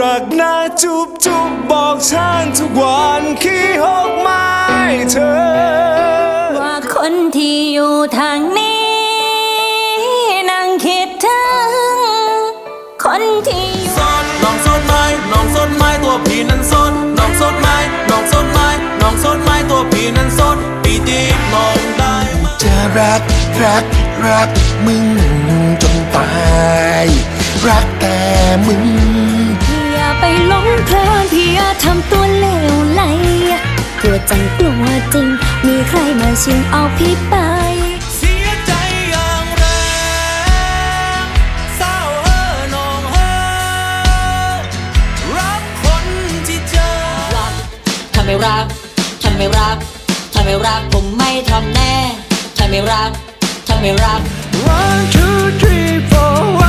รักนะจุบจุบบอกฉันทุกวันขี้หกไม้เธอ ว่าคนที่อยู่ทางนี้ นั่งคิดถึง คนที่อยู่สดน้องสดไม้น้องสดไม้ตัวพี่นั้นสดน้องสดไม้น้องสดไม้น้องสดไม้ตัวพี่นั้นสดปีดีมองได้ไหมจะรักรักรักมึงจนตาย รักแต่มึงอย่าไป หลงเพลินพี่อย่าทำตัวเลวไหลกลัวจังกลัวจริง มีใครมาชิงเอาพี่ไปเสียใจอย่างแรงเศร้าเออน้องเออรักคนที่เจอรักถ้าไม่รักถ้าไม่รักถ้าไม่รัก ผมไม่ทำแน่ถ้าไม่รักถ้าไม่รัก One two three four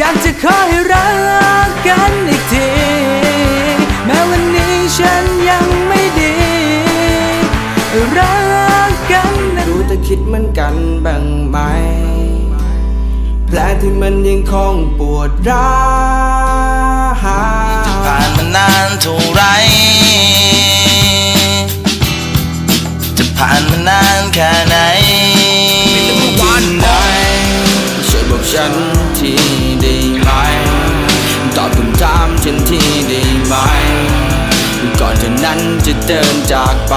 อยากจะขอให้รักกันอีกที แม้วันนี้ฉันยังไม่ดี รักกันนะรู้แต่คิดเหมือนกันบ้างไหม แผลที่มันยังคงปวดร้าวผ่านมานานเท่าไร จะผ่านมานานแค่ไหน ช่วยบฉันทีได้ไหม ตอบคำถามฉันทีได้ไหม ก่อนเธอนั้นจะเดินจากไป